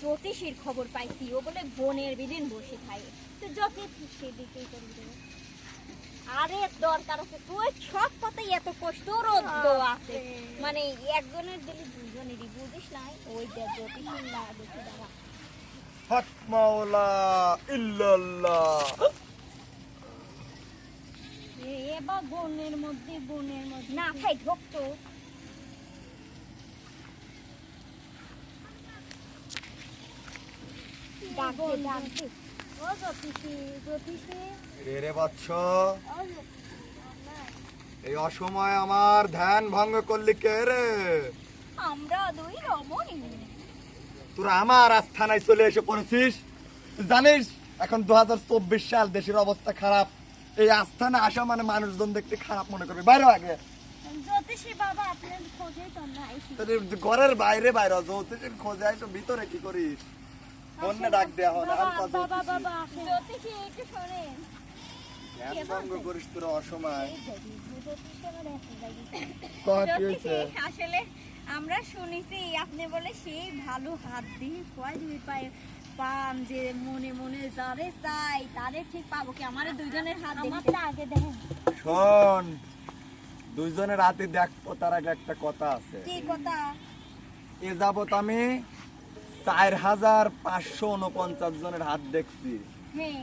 জ্যোতিষীর খবর পাইছি ও বলে বনের বিদিন বসে খায় তো জ্যোতিষ সেদিকেই করে দেবে আরে দরকার আছে। তুই সব কথাই এত কষ্ট রোদ্দ আছে। মানে একজনের দিলে দুজনেরই বুঝিস না? ওই দেখ জ্যোতিষীর না দেখি দাঁড়া। হক মাওলা ইল্লাল্লাহ। এ- এবার বনের মধ্যে বনের মধ্যে। না খাই ঢোকতো ডাকতে ডাকতে ও জ্যোতিষী জ্যোতিষী রে রে বৎস। এই অসময় আমার ধ্যান ভঙ্গ করলি কে রে? আমরা দুই রমণী। তোরা আমার আস্থানায় চলে এসে পড়েছিস। জানিস এখন দু হাজার চব্বিশ সাল দেশের অবস্থা খারাপ। এই আস্থানে আসা মানে মানুষজন দেখতে খারাপ মনে করবে। বাইরে আগে। ঘরের বাইরে বাইরে। জ্যোতিষের খোঁজে আসো ভিতরে কি করিস? ফোনে ডাক হয় না ধ্যান ভঙ্গ করিস তোরা অসময়। আসলে আমরা শুনেছি আপনি বলে সেই ভালো হাত দিয়ে কয় দুই পায়ে পান যে মনে মনে যারে চাই তারে ঠিক পাবো কি? আমারে দুইজনের হাত আমারটা আগে দেখেন। শোন দুইজনের রাতে দেখব তার আগে একটা কথা আছে। কি কথা? এ যাবত আমি চার হাজার পাঁচশো উনপঞ্চাশ জনের হাত দেখছি। হ্যাঁ।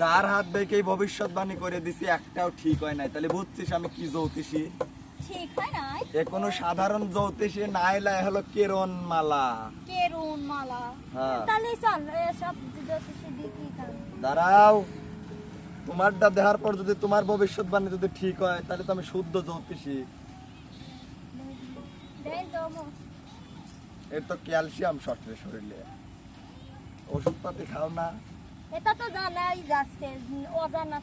যার হাত দেখেই ভবিষ্যৎবাণী করে দিছি একটাও ঠিক হয় নাই। তাহলে বুঝছিস আমি কি জ্যোতিষী? এ কোনো সাধারণ জ্যোতিষী নাইলা হলো কেরন মালা কেরুন মালা হ্যাঁ। তাহলে চল সব জ্যোতিষী দেখি দাঁড়াও। তোমারটা দেখার পর যদি তোমার ভবিষ্যৎবাণী যদি ঠিক হয় তাহলে তো আমি শুদ্ধ জ্যোতিষী। এর তো ক্যালসিয়াম শর্টের শরীরে। ওষুধপাতি খাও না। এটা তো জানাই যাচ্ছে অজানা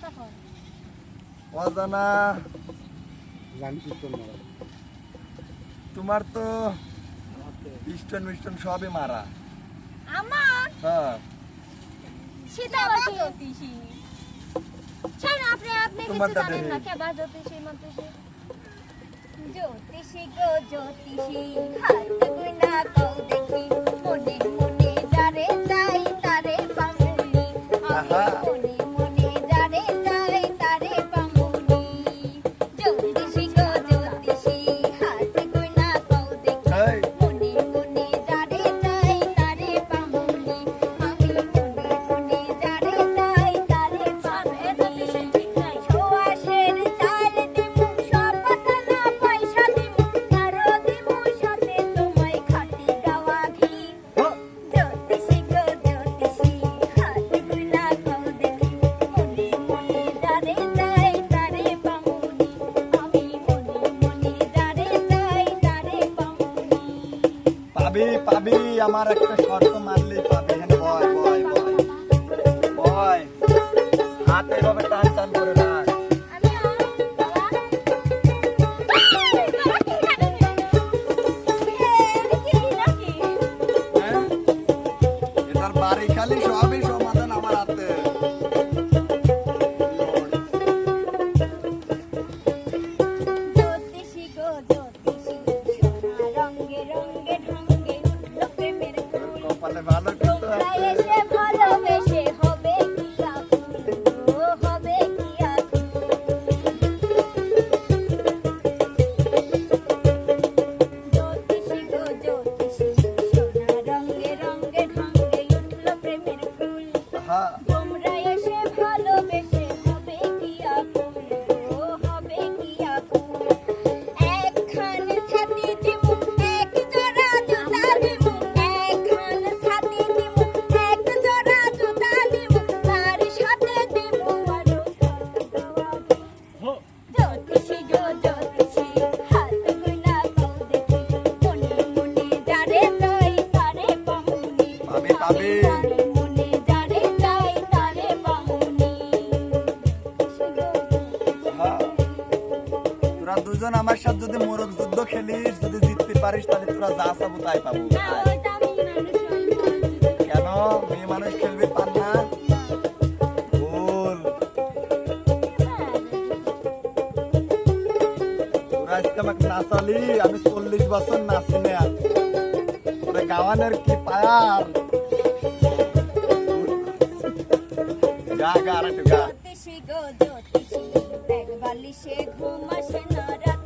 তোমার তো ইস্টন মিস্টন সবই মারা। আমার? হ্যাঁ। জ্যোতিষী। ছাড় আপনি আপনি কিছু জানেন না কে বা জ্যোতিষী মন্ত্রিষী জ্যোতিষী গো জ্যোতিষী হাত গুনা কও দেখি মনে মনে পাবি আমার একটা শর্ত মারলে পাবি। হ্যাঁ ভয় ভয় ভয় ভয় হাতে এভাবে তোমরা এসে ভালোবেসে। কাবিল হ্যাঁ। তোরা দুজন আমার সাথে যদি মোরগ যুদ্ধ খেলিস, যদি জিততে পারিস, তাহলে তোরা যা চাবো তাই পাবো। কেন? মেয়ে মানুষ খেলবে পার না? ভুল। তোরা আজকে নাচালি আমি চল্লিশ বছর নাচি না গাওয়ানের কি পায়ার? গা গা আর একটু গা। জ্যোতিষী গো জ্যোতিষী ঘুমাস না রাত।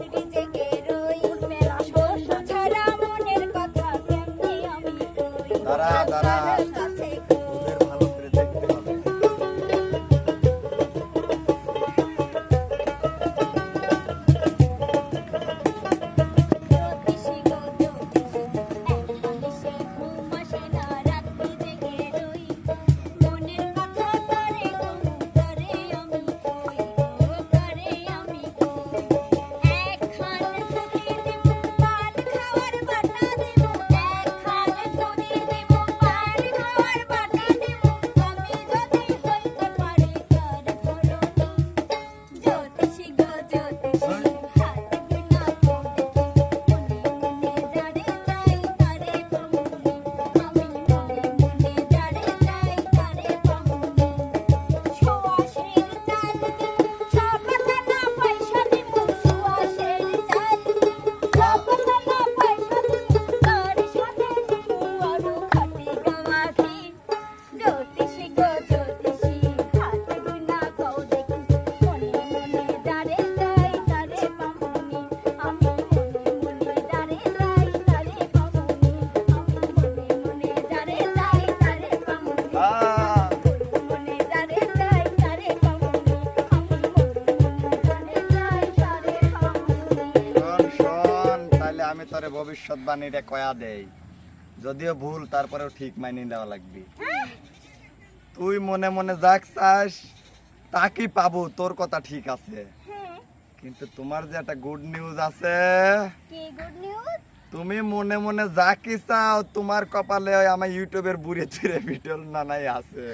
আমি তোর তোরে ভবিষ্যৎবাণীরে কয়া দেই। যদিও ভুল তারপরেও ঠিক মানি নেওয়া লাগবে। তুই মনে মনে যাক চাস তাকে পাবো? তোর কথা ঠিক আছে। কিন্তু তোমার যে একটা গুড নিউজ আছে তুমি মনে মনে যা কি চাও তোমার কপালে আমার ইউটিউবের বুড়ে চিড়ে ভিডিও নানাই আছে।